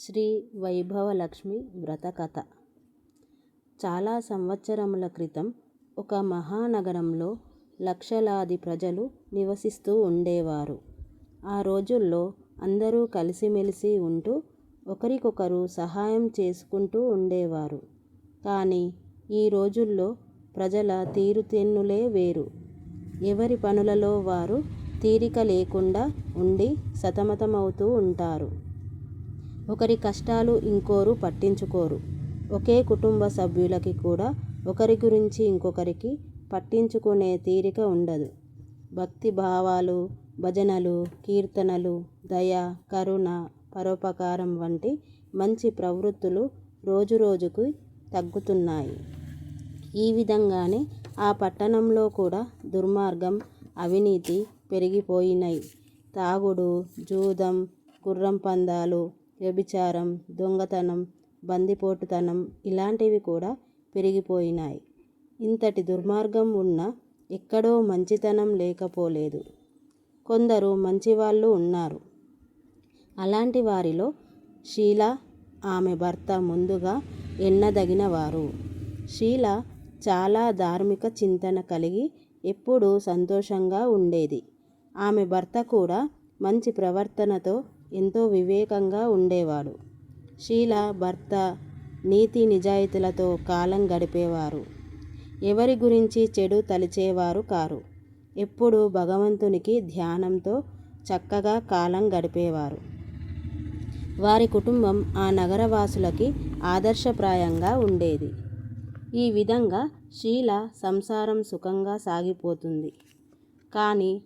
శ్రీ వైభవలక్ష్మి వ్రత కథ చాలా సంవత్సరముల క్రితం ఒక మహానగరంలో లక్షలాది ప్రజలు నివసిస్తూ ఉండేవారు. ఆ రోజుల్లో అందరూ కలిసిమెలిసి ఉంటూ ఒకరికొకరు సహాయం చేసుకుంటూ ఉండేవారు. కానీ ఈ రోజుల్లో ప్రజల తీరుతెన్నులే వేరు. ఎవరి పనులలో వారు తీరిక లేకుండా ఉండి సతమతమవుతూ ఉంటారు. ఒకరి కష్టాలు ఇంకోరు పట్టించుకోరు. ఒకే కుటుంబ సభ్యులకి కూడా ఒకరి గురించి ఇంకొకరికి పట్టించుకునే తీరిక ఉండదు. భక్తి భావాలు భజనలు కీర్తనలు దయ కరుణ పరోపకారం వంటి మంచి ప్రవృత్తులు రోజురోజుకు తగ్గుతున్నాయి. ఈ విధంగానే ఆ పట్టణంలో కూడా దుర్మార్గం అవినీతి పెరిగిపోయినాయి తాగుడు జూదం గుర్రం పందాలు వ్యభిచారం దొంగతనం బందిపోటుతనం ఇలాంటివి కూడా పెరిగిపోయినాయి. ఇంతటి దుర్మార్గం ఉన్న ఎక్కడో మంచితనం లేకపోలేదు. కొందరు మంచివాళ్ళు ఉన్నారు. అలాంటి వారిలో షీల ఆమె భర్త ముందుగా ఎన్నదగిన వారు షీల చాలా ధార్మిక చింతన కలిగి ఎప్పుడూ సంతోషంగా ఉండేది. ఆమె భర్త కూడా మంచి ప్రవర్తనతో ఎంతో వివేకంగా ఉండేవాడు. షీల భర్త నీతి నిజాయితీలతో కాలం గడిపేవారు. ఎవరి గురించి చెడు తలిచేవారు కారు. ఎప్పుడూ భగవంతునికి ధ్యానంతో చక్కగా కాలం గడిపేవారు. వారి కుటుంబం ఆ నగరవాసులకి ఆదర్శప్రాయంగా ఉండేది. ఈ విధంగా షీల సంసారం సుఖంగా సాగిపోతుంది. కానీ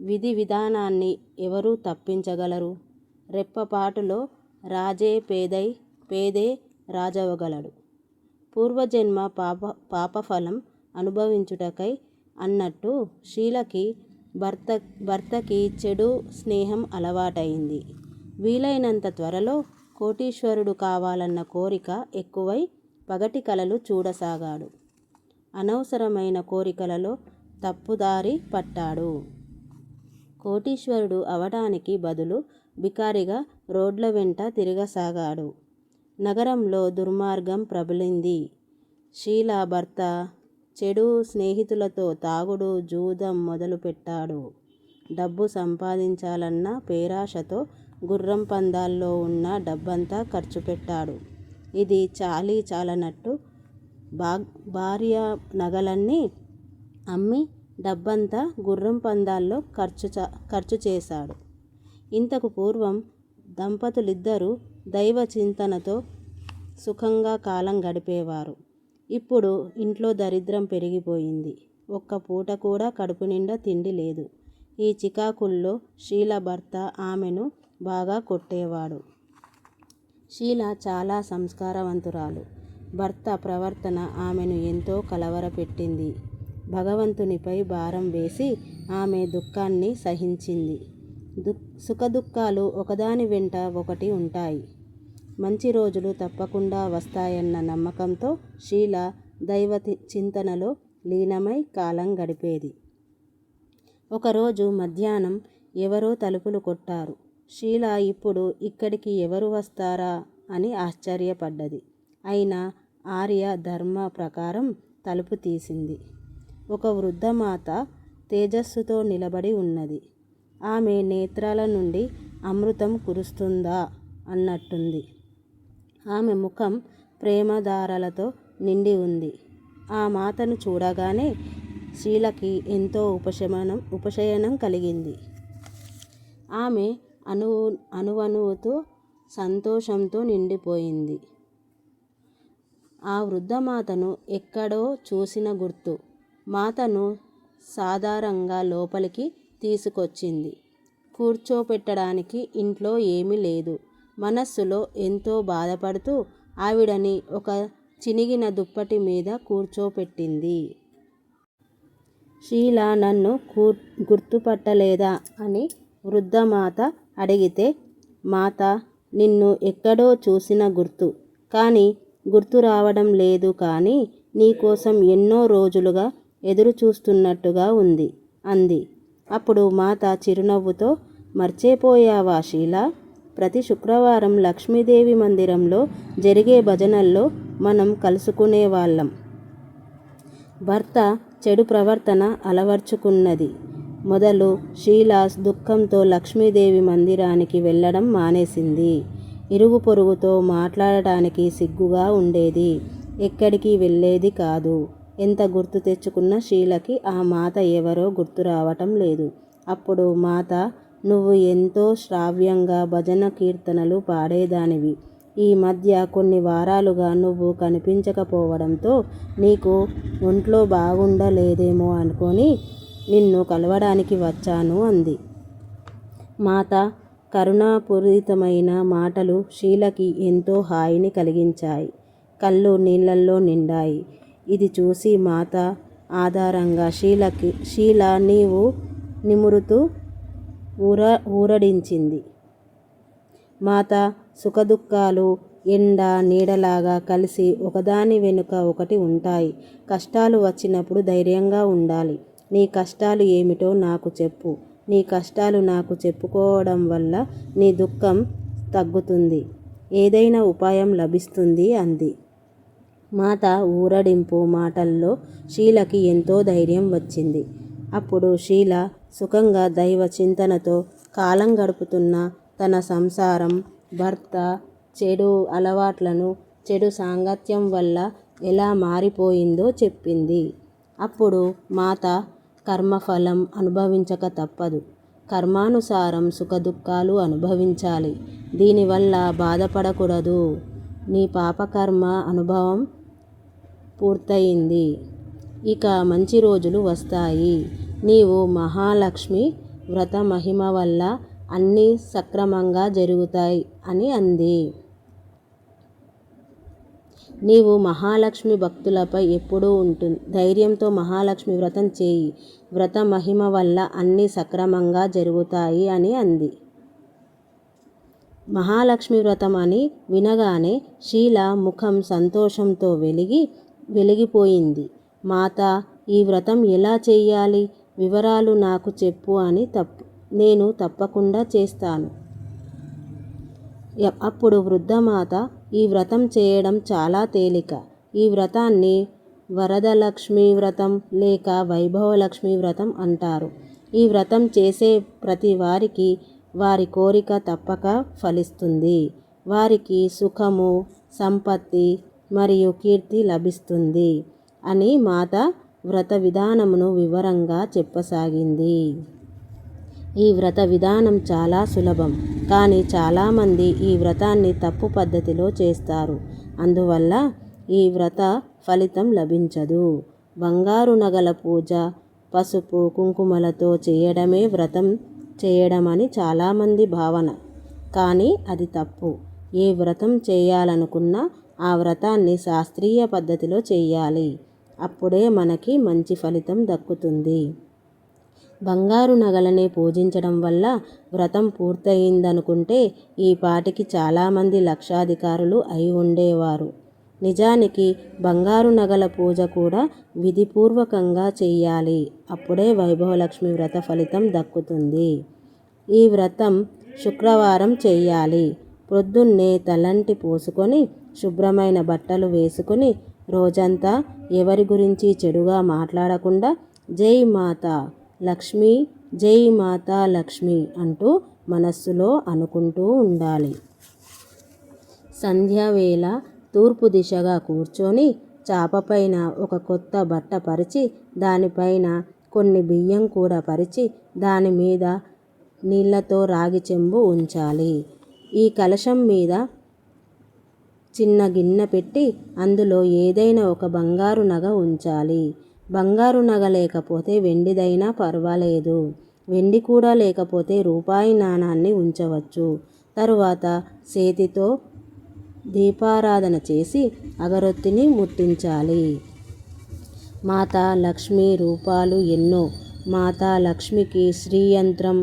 విధి విధానాన్ని ఎవరు తప్పించగలరు. రెప్పపాటులో రాజే పేదై పేదే రాజవగలడు పూర్వజన్మ పాప పాపఫలం అనుభవించుటకై అన్నట్టు షీలకి భర్త భర్తకి చెడు స్నేహం అలవాటైంది. వీలైనంత త్వరలో కోటీశ్వరుడు కావాలన్న కోరిక ఎక్కువై పగటి కలలు చూడసాగాడు. అనవసరమైన కోరికలలో తప్పుదారి పట్టాడు. కోటీశ్వరుడు అవడానికి బదులు బికారిగా రోడ్ల వెంట తిరగసాగాడు. నగరంలో దుర్మార్గం ప్రబలింది. షీల భర్త చెడు స్నేహితులతో తాగుడు జూదం మొదలుపెట్టాడు. డబ్బు సంపాదించాలన్న పేరాశతో గుర్రం పందాల్లో ఉన్న డబ్బంతా ఖర్చు పెట్టాడు ఇది చాలీ చాలనట్టు బా భార్య నగలన్నీ అమ్మి డబ్బంతా గుర్రం పందాల్లో ఖర్చు ఖర్చు చేశాడు. ఇంతకు పూర్వం దంపతులిద్దరూ దైవ చింతనతో సుఖంగా కాలం గడిపేవారు. ఇప్పుడు ఇంట్లో దరిద్రం పెరిగిపోయింది. ఒక్క పూట కూడా కడుపు నిండా తిండి లేదు. ఈ చికాకుల్లో షీల భర్త ఆమెను బాగా కొట్టేవాడు. షీల చాలా సంస్కారవంతురాలు. భర్త ప్రవర్తన ఆమెను ఎంతో కలవరపెట్టింది. భగవంతునిపై భారం వేసి ఆమె దుఃఖాన్ని సహించింది. సుఖదుఖాలు ఒకదాని వెంట ఒకటి ఉంటాయి. మంచి రోజులు తప్పకుండా వస్తాయన్న నమ్మకంతో షీల దైవ చింతనలో లీనమై కాలం గడిపేది. ఒకరోజు మధ్యాహ్నం ఎవరో తలుపులు కొట్టారు. షీల ఇప్పుడు ఇక్కడికి ఎవరు వస్తారా అని ఆశ్చర్యపడ్డది. అయినా ఆర్య ధర్మ ప్రకారం తలుపు తీసింది. ఒక వృద్ధమాత తేజస్సుతో నిలబడి ఉన్నది. ఆమె నేత్రాల నుండి అమృతం కురుస్తుందా అన్నట్టుంది. ఆమె ముఖం ప్రేమధారలతో నిండి ఉంది. ఆ మాతను చూడగానే శీలకి ఎంతో ఉపశమనం ఉపశయనం కలిగింది. ఆమె అను అనువనువుతో సంతోషంతో నిండిపోయింది. ఆ వృద్ధమాతను ఎక్కడో చూసిన గుర్తు. మాతను సాధారణంగా లోపలికి తీసుకొచ్చింది. కూర్చోపెట్టడానికి ఇంట్లో ఏమీ లేదు. మనస్సులో ఎంతో బాధపడుతూ ఆవిడని ఒక చినిగిన దుప్పటి మీద కూర్చోపెట్టింది. షీల నన్ను కూర్ గుర్తుపట్టలేదా? అని వృద్ధమాత అడిగితే మాత నిన్ను ఎక్కడో చూసిన గుర్తు. కానీ గుర్తు రావడం లేదు కానీ నీకోసం ఎన్నో రోజులుగా ఎదురు చూస్తున్నట్టుగా ఉంది అంది. అప్పుడు మాత చిరునవ్వుతో మర్చిపోయావా షీల ప్రతి శుక్రవారం లక్ష్మీదేవి మందిరంలో జరిగే భజనల్లో మనం కలుసుకునే వాళ్ళం. భర్త చెడు ప్రవర్తన అలవర్చుకున్నది. మొదలు షీలాస్ దుఃఖంతో లక్ష్మీదేవి మందిరానికి వెళ్ళడం మానేసింది. ఇరుగు పొరుగుతో మాట్లాడటానికి సిగ్గుగా ఉండేది. ఎక్కడికి వెళ్ళేది కాదు. ఎంత గుర్తు తెచ్చుకున్న షీలకి ఆ మాత ఎవరో గుర్తు రావటం లేదు. అప్పుడు మాత నువ్వు ఎంతో శ్రావ్యంగా భజన కీర్తనలు పాడేదానివి. ఈ మధ్య కొన్ని వారాలుగా నువ్వు కనిపించకపోవడంతో నీకు ఒంట్లో బాగుండలేదేమో అనుకొని నిన్ను కలవడానికి వచ్చాను అంది. మాత కరుణాపూరితమైన మాటలు షీలకి ఎంతో హాయిని కలిగించాయి. కళ్ళు నీళ్ళల్లో నిండాయి. ఇది చూసి మాత ఆధారంగా షీలకి షీల నీవు నిమురుతూ ఊర ఊరడించింది. మాత సుఖదుఖాలు ఎండ నీడలాగా కలిసి ఒకదాని వెనుక ఒకటి ఉంటాయి. కష్టాలు వచ్చినప్పుడు ధైర్యంగా ఉండాలి. నీ కష్టాలు ఏమిటో నాకు చెప్పు. నీ కష్టాలు నాకు చెప్పుకోవడం వల్ల నీ దుఃఖం తగ్గుతుంది. ఏదైనా ఉపాయం లభిస్తుంది అంది. మాత ఊరడింపు మాటల్లో షీలకి ఎంతో ధైర్యం వచ్చింది. అప్పుడు షీల సుఖంగా దైవ చింతనతో కాలం గడుపుతున్న తన సంసారం భర్త చెడు అలవాట్లను చెడు సాంగత్యం వల్ల ఎలా మారిపోయిందో చెప్పింది. అప్పుడు మాత కర్మఫలం అనుభవించక తప్పదు. కర్మానుసారం సుఖదుఖాలు అనుభవించాలి. దీనివల్ల బాధపడకూడదు. నీ పాపకర్మ అనుభవం పూర్తయింది. ఇక మంచి రోజులు వస్తాయి. నీవు మహాలక్ష్మి వ్రత మహిమ వల్ల అన్నీ సక్రమంగా జరుగుతాయి అని అంది. నీవు మహాలక్ష్మి భక్తులపై ఎప్పుడూ ఉంటుంది ధైర్యంతో మహాలక్ష్మి వ్రతం చేయి. వ్రత మహిమ వల్ల అన్నీ సక్రమంగా జరుగుతాయి అని అంది. మహాలక్ష్మి వ్రతం అని వినగానే శీల ముఖం సంతోషంతో వెలిగి వెలిగిపోయింది. మాత ఈ వ్రతం ఎలా చేయాలి వివరాలు నాకు చెప్పు అని తప్పు నేను తప్పకుండా చేస్తాను. అప్పుడు వృద్ధమాత ఈ వ్రతం చేయడం చాలా తేలిక. ఈ వ్రతాన్ని వరదలక్ష్మి వ్రతం లేక వైభవలక్ష్మి వ్రతం అంటారు. ఈ వ్రతం చేసే ప్రతి వారికి వారి కోరిక తప్పక ఫలిస్తుంది. వారికి సుఖము సంపత్తి మరియు కీర్తి లభిస్తుంది అని మాత వ్రత విధానమును వివరంగా చెప్పసాగింది. ఈ వ్రత విధానం చాలా సులభం కానీ చాలామంది ఈ వ్రతాన్ని తప్పు పద్ధతిలో చేస్తారు. అందువల్ల ఈ వ్రత ఫలితం లభించదు. బంగారు నగల పూజ పసుపు కుంకుమలతో చేయడమే వ్రతం చేయడమని చాలామంది భావన. కానీ అది తప్పు. ఏ వ్రతం చేయాలనుకున్నా ఆ వ్రతాన్ని శాస్త్రీయ పద్ధతిలో చేయాలి అప్పుడే మనకి మంచి ఫలితం దక్కుతుంది. బంగారు నగలనే పూజించడం వల్ల వ్రతం పూర్తయిందనుకుంటే ఈ పాటికి చాలామంది లక్షాధికారులు అయి ఉండేవారు. నిజానికి బంగారు నగల పూజ కూడా విధిపూర్వకంగా చేయాలి అప్పుడే వైభవలక్ష్మి వ్రత ఫలితం దక్కుతుంది. ఈ వ్రతం శుక్రవారం చెయ్యాలి. ప్రొద్దున్నే తలంటి పోసుకొని శుభ్రమైన బట్టలు వేసుకుని రోజంతా ఎవరి గురించి చెడుగా మాట్లాడకుండా జై మాత లక్ష్మి జై మాతా లక్ష్మి అంటూ మనస్సులో అనుకుంటూ ఉండాలి. సంధ్యావేళ తూర్పు దిశగా కూర్చొని చాపపైన ఒక కొత్త బట్ట పరిచి దానిపైన కొన్ని బియ్యం కూడా పరిచి దాని మీద నీళ్ళతో రాగి చెంబు ఉంచాలి. ఈ కలశం మీద చిన్న గిన్నె పెట్టి అందులో ఏదైనా ఒక బంగారు నగ ఉంచాలి. బంగారు నగ లేకపోతే వెండిదైనా పర్వాలేదు. వెండి కూడా లేకపోతే రూపాయి నాణాన్ని ఉంచవచ్చు. తరువాత చేతితో దీపారాధన చేసి అగరొత్తిని ముట్టించాలి. మాతా లక్ష్మి రూపాలు ఎన్నో. మాతా లక్ష్మికి శ్రీయంత్రం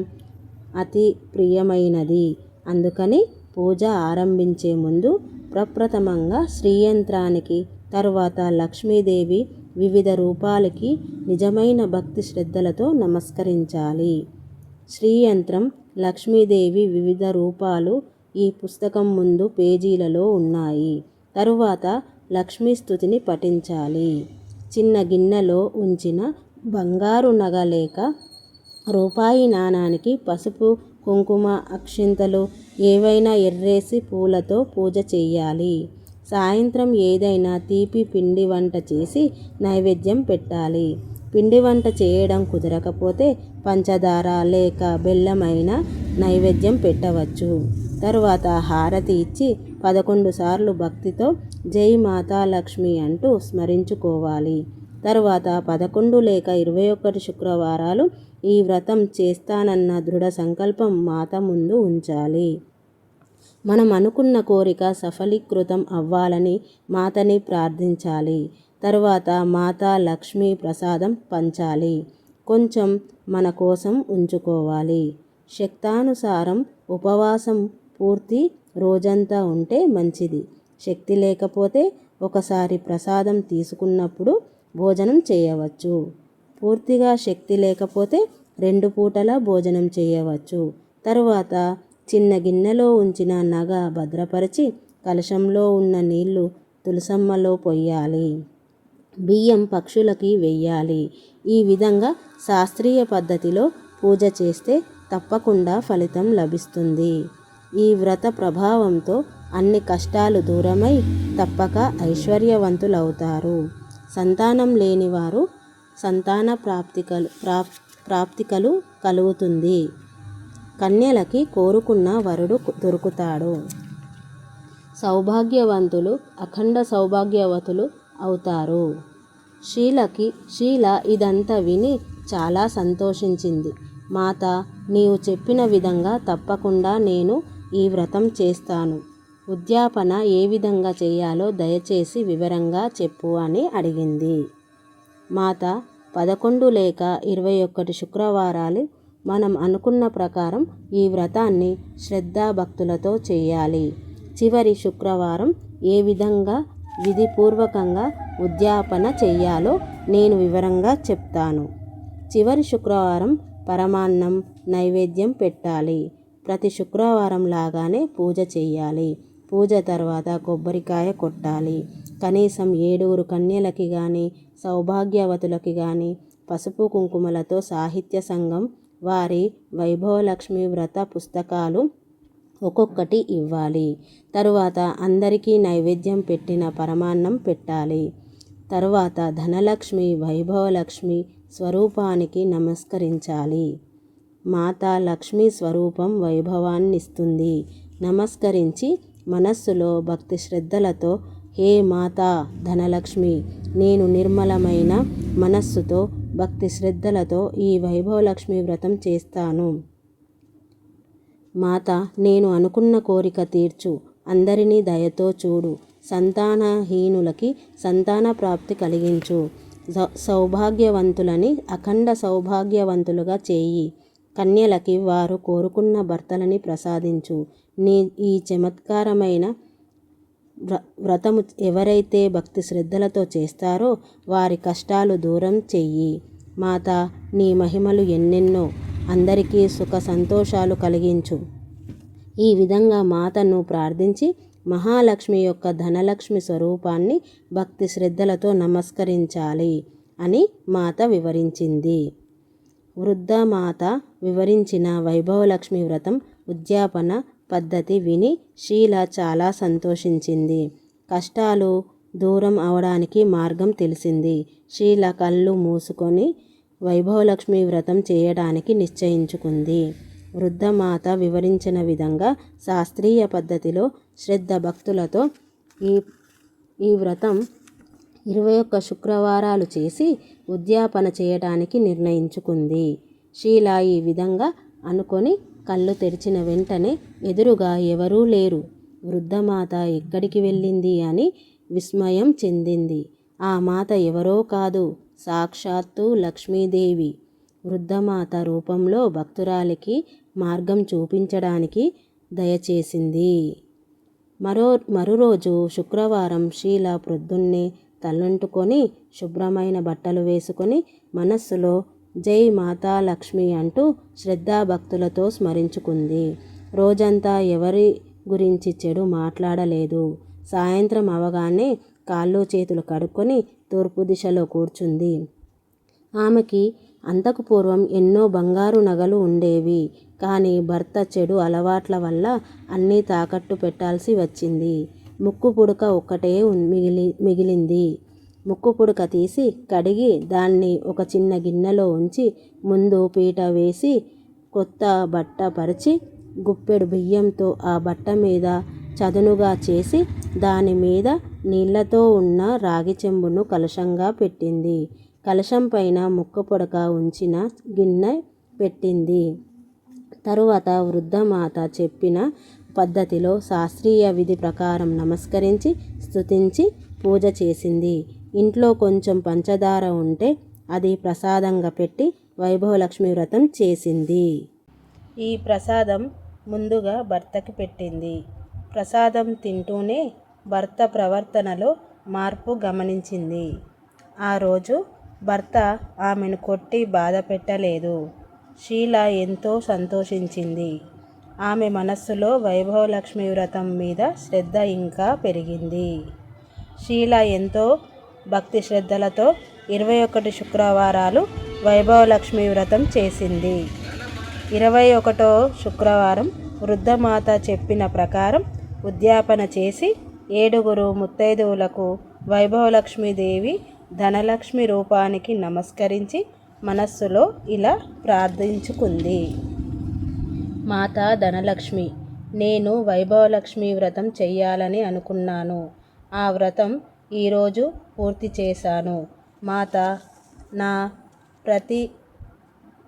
అతి ప్రియమైనది. అందుకని పూజ ఆరంభించే ముందు ప్రప్రథమంగా శ్రీయంత్రానికి తరువాత లక్ష్మీదేవి వివిధ రూపాలకి నిజమైన భక్తి శ్రద్ధలతో నమస్కరించాలి. శ్రీయంత్రం లక్ష్మీదేవి వివిధ రూపాలు ఈ పుస్తకం ముందు పేజీలలో ఉన్నాయి. తరువాత లక్ష్మీ స్థుతిని పఠించాలి. చిన్న గిన్నెలో ఉంచిన బంగారు నగ లేక రూపాయి నాణానికి పసుపు కుంకుమ అక్షింతలు ఏవైనా ఎర్రేసి పూలతో పూజ చేయాలి సాయంత్రం ఏదైనా తీపి పిండి వంట చేసి నైవేద్యం పెట్టాలి. పిండి వంట చేయడం కుదరకపోతే పంచదార లేక బెల్లమైన నైవేద్యం పెట్టవచ్చు. తరువాత హారతి ఇచ్చి పదకొండు సార్లు భక్తితో జై మాతా లక్ష్మి అంటూ స్మరించుకోవాలి. తరువాత పదకొండు లేక ఇరవై ఒకటి శుక్రవారాలు ఈ వ్రతం చేస్తానన్న దృఢ సంకల్పం మాత ముందు ఉంచాలి. మనం అనుకున్న కోరిక సఫలీకృతం అవ్వాలని మాతని ప్రార్థించాలి. తరువాత మాతా లక్ష్మీ ప్రసాదం పంచాలి. కొంచెం మన కోసం ఉంచుకోవాలి. శక్తానుసారం ఉపవాసం పూర్తి రోజంతా ఉంటే మంచిది. శక్తి లేకపోతే ఒకసారి ప్రసాదం తీసుకున్నప్పుడు భోజనం చేయవచ్చు. పూర్తిగా శక్తి లేకపోతే రెండు పూటలా భోజనం చేయవచ్చు. తరువాత చిన్న గిన్నెలో ఉంచిన నగ భద్రపరిచి కలశంలో ఉన్న నీళ్ళు తులసమ్మలో పొయ్యాలి. బియ్యం పక్షులకి వెయ్యాలి. ఈ విధంగా శాస్త్రీయ పద్ధతిలో పూజ చేస్తే తప్పకుండా ఫలితం లభిస్తుంది. ఈ వ్రత ప్రభావంతో అన్ని కష్టాలు దూరమై తప్పక ఐశ్వర్యవంతులవుతారు. సంతానం లేనివారు సంతాన ప్రాప్తికలు ప్రాప్ ప్రాప్తికలు కలుగుతుంది. కన్యలకి కోరుకున్న వరుడు దొరుకుతాడు. సౌభాగ్యవంతులు అఖండ సౌభాగ్యవతులు అవుతారు. షీలకి షీల ఇదంతా విని చాలా సంతోషించింది. మాత నీవు చెప్పిన విధంగా తప్పకుండా నేను ఈ వ్రతం చేస్తాను. ఉద్యాపన ఏ విధంగా చేయాలో దయచేసి వివరంగా చెప్పు అని అడిగింది. మాత పదకొండు లేక ఇరవై ఒకటి శుక్రవారాలు మనం అనుకున్న ప్రకారం ఈ వ్రతాన్ని శ్రద్ధాభక్తులతో చేయాలి. చివరి శుక్రవారం ఏ విధంగా విధిపూర్వకంగా ఉద్యాపన చెయ్యాలో నేను వివరంగా చెప్తాను. చివరి శుక్రవారం పరమాన్నం నైవేద్యం పెట్టాలి. ప్రతి శుక్రవారం లాగానే పూజ చేయాలి. పూజ తర్వాత కొబ్బరికాయ కొట్టాలి. కనీసం ఏడుగురు కన్యలకి కానీ సౌభాగ్యవతులకి కానీ పసుపు కుంకుమలతో సాహిత్య సంఘం వారి వైభవలక్ష్మి వ్రత పుస్తకాలు ఒక్కొక్కటి ఇవ్వాలి. తరువాత అందరికీ నైవేద్యం పెట్టిన పరమాన్నం పెట్టాలి. తరువాత ధనలక్ష్మి వైభవలక్ష్మి స్వరూపానికి నమస్కరించాలి. మాతా లక్ష్మీ స్వరూపం వైభవాన్నిస్తుంది. నమస్కరించి మనస్సులో భక్తి శ్రద్ధలతో హే మాతా ధనలక్ష్మి నేను నిర్మలమైన మనస్సుతో భక్తి శ్రద్ధలతో ఈ వైభవలక్ష్మి వ్రతం చేస్తాను. మాత నేను అనుకున్న కోరిక తీర్చు. అందరినీ దయతో చూడు. సంతానహీనులకి సంతాన ప్రాప్తి కలిగించు. సౌభాగ్యవంతులని అఖండ సౌభాగ్యవంతులుగా చేయి. కన్యలకి వారు కోరుకున్న భర్తలని ప్రసాదించు. నీ ఈ చమత్కారమైన వ్రతము ఎవరైతే భక్తి శ్రద్ధలతో చేస్తారో వారి కష్టాలు దూరం చెయ్యి. మాత నీ మహిమలు ఎన్నెన్నో అందరికీ సుఖ సంతోషాలు కలిగించు. ఈ విధంగా మాతను ప్రార్థించి మహాలక్ష్మి యొక్క ధనలక్ష్మి స్వరూపాన్ని భక్తి శ్రద్ధలతో నమస్కరించాలి అని మాత వివరించింది. వృద్ధ మాత వివరించిన వైభవలక్ష్మి వ్రతం ఉద్యాపన పద్ధతి విని షీల చాలా సంతోషించింది. కష్టాలు దూరం అవడానికి మార్గం తెలిసింది. షీల కళ్ళు మూసుకొని వైభవలక్ష్మి వ్రతం చేయడానికి నిశ్చయించుకుంది. వృద్ధమాత వివరించిన విధంగా శాస్త్రీయ పద్ధతిలో శ్రద్ధ భక్తులతో ఈ ఈ వ్రతం ఇరవై ఒక్క శుక్రవారాలు చేసి ఉద్యాపన చేయడానికి నిర్ణయించుకుంది. షీల ఈ విధంగా అనుకొని కళ్ళు తెరిచిన వెంటనే ఎదురుగా ఎవరూ లేరు. వృద్ధమాత ఎక్కడికి వెళ్ళింది అని విస్మయం చెందింది. ఆ మాత ఎవరో కాదు సాక్షాత్తు లక్ష్మీదేవి. వృద్ధమాత రూపంలో భక్తురాలికి మార్గం చూపించడానికి దయచేసింది. మరో మరురోజు శుక్రవారం షీల ప్రొద్దున్నే తలంటుకొని శుభ్రమైన బట్టలు వేసుకొని మనస్సులో జై మాతా లక్ష్మి అంటూ శ్రద్ధాభక్తులతో స్మరించుకుంది. రోజంతా ఎవరి గురించి చెడు మాట్లాడలేదు. సాయంత్రం అవగానే కాళ్ళు చేతులు కడుక్కొని తూర్పు దిశలో కూర్చుంది. ఆమెకి అంతకు పూర్వం ఎన్నో బంగారు నగలు ఉండేవి కానీ భర్త చెడు అలవాట్ల వల్ల అన్నీ తాకట్టు పెట్టాల్సి వచ్చింది. ముక్కు పుడక ఒక్కటే మిగిలి మిగిలింది. ముక్కు పుడక తీసి కడిగి దాన్ని ఒక చిన్న గిన్నెలో ఉంచి ముందు పీట వేసి కొత్త బట్ట పరిచి గుప్పెడు బియ్యంతో ఆ బట్ట మీద చదునుగా చేసి దాని మీద నీళ్ళతో ఉన్న రాగి చెంబును కలశంగా పెట్టింది. కలశం పైన ముక్క పొడక ఉంచిన గిన్నె పెట్టింది. తరువాత వృద్ధమాత చెప్పిన పద్ధతిలో శాస్త్రీయ విధి ప్రకారం నమస్కరించి స్తుతించి పూజ చేసింది. ఇంట్లో కొంచెం పంచదార ఉంటే అది ప్రసాదంగా పెట్టి వైభవలక్ష్మి వ్రతం చేసింది. ఈ ప్రసాదం ముందుగా భర్తకి పెట్టింది. ప్రసాదం తింటూనే భర్త ప్రవర్తనలో మార్పు గమనించింది. ఆ రోజు భర్త ఆమెను కొట్టి బాధ పెట్టలేదు. షీల ఎంతో సంతోషించింది. ఆమె మనస్సులో వైభవలక్ష్మి వ్రతం మీద శ్రద్ధ ఇంకా పెరిగింది. షీల ఎంతో భక్తి శ్రద్ధలతో ఇరవై ఒకటి శుక్రవారాలు వైభవలక్ష్మి వ్రతం చేసింది. ఇరవై ఒకటో శుక్రవారం వృద్ధమాత చెప్పిన ప్రకారం ఉద్యాపన చేసి ఏడుగురు ముత్తైదువులకు వైభవలక్ష్మీదేవి ధనలక్ష్మి రూపానికి నమస్కరించి మనస్సులో ఇలా ప్రార్థించుకుంది. మాత ధనలక్ష్మి నేను వైభవలక్ష్మి వ్రతం చెయ్యాలని అనుకున్నాను. ఆ వ్రతం ఈరోజు పూర్తి చేశాను. మాత నా ప్రతి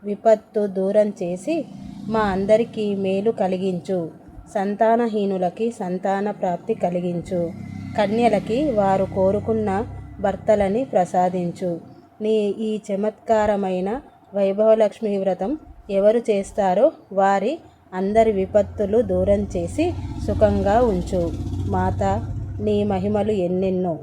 విపత్తు దూరం చేసి మా అందరికీ మేలు కలిగించు. సంతానహీనులకి సంతాన ప్రాప్తి కలిగించు. కన్యలకి వారు కోరుకున్న భర్తలని ప్రసాదించు. నీ ఈ చమత్కారమైన వైభవలక్ష్మి వ్రతం ఎవరు చేస్తారో వారి అందరి విపత్తులు దూరం చేసి సుఖంగా ఉంచు. మాత నీ మహిమలు ఎన్నెన్నో.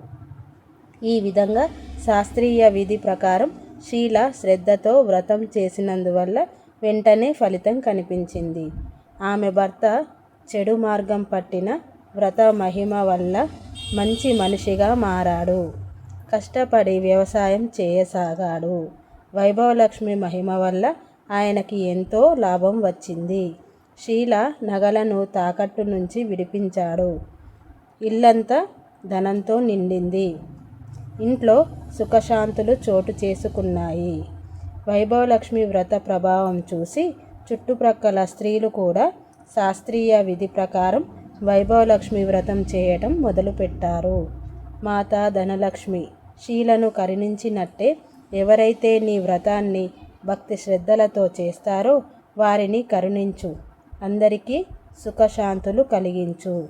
ఈ విధంగా శాస్త్రీయ విధి ప్రకారం షీల శ్రద్ధతో వ్రతం చేసినందువల్ల వెంటనే ఫలితం కనిపించింది. ఆమె భర్త చెడు మార్గం పట్టిన వ్రత మహిమ వల్ల మంచి మనిషిగా మారాడు. కష్టపడి వ్యవసాయం చేయసాగాడు. వైభవలక్ష్మి మహిమ వల్ల ఆయనకి ఎంతో లాభం వచ్చింది. షీల నగలను తాకట్టు నుంచి విడిపించాడు. ఇల్లంతా ధనంతో నిండింది. ఇంట్లో సుఖశాంతులు చోటు చేసుకున్నాయి. వైభవలక్ష్మి వ్రత ప్రభావం చూసి చుట్టుప్రక్కల స్త్రీలు కూడా శాస్త్రీయ విధి ప్రకారం వైభవలక్ష్మి వ్రతం చేయటం మొదలుపెట్టారు. మాతా ధనలక్ష్మి శీలను కరుణించినట్టే ఎవరైతే నీ వ్రతాన్ని భక్తి శ్రద్ధలతో చేస్తారో వారిని కరుణించు. అందరికీ సుఖశాంతులు కలిగించు.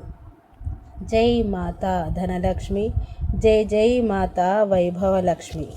జై మాతా ధనలక్ష్మి. జై జై మాతా వైభవలక్ష్మి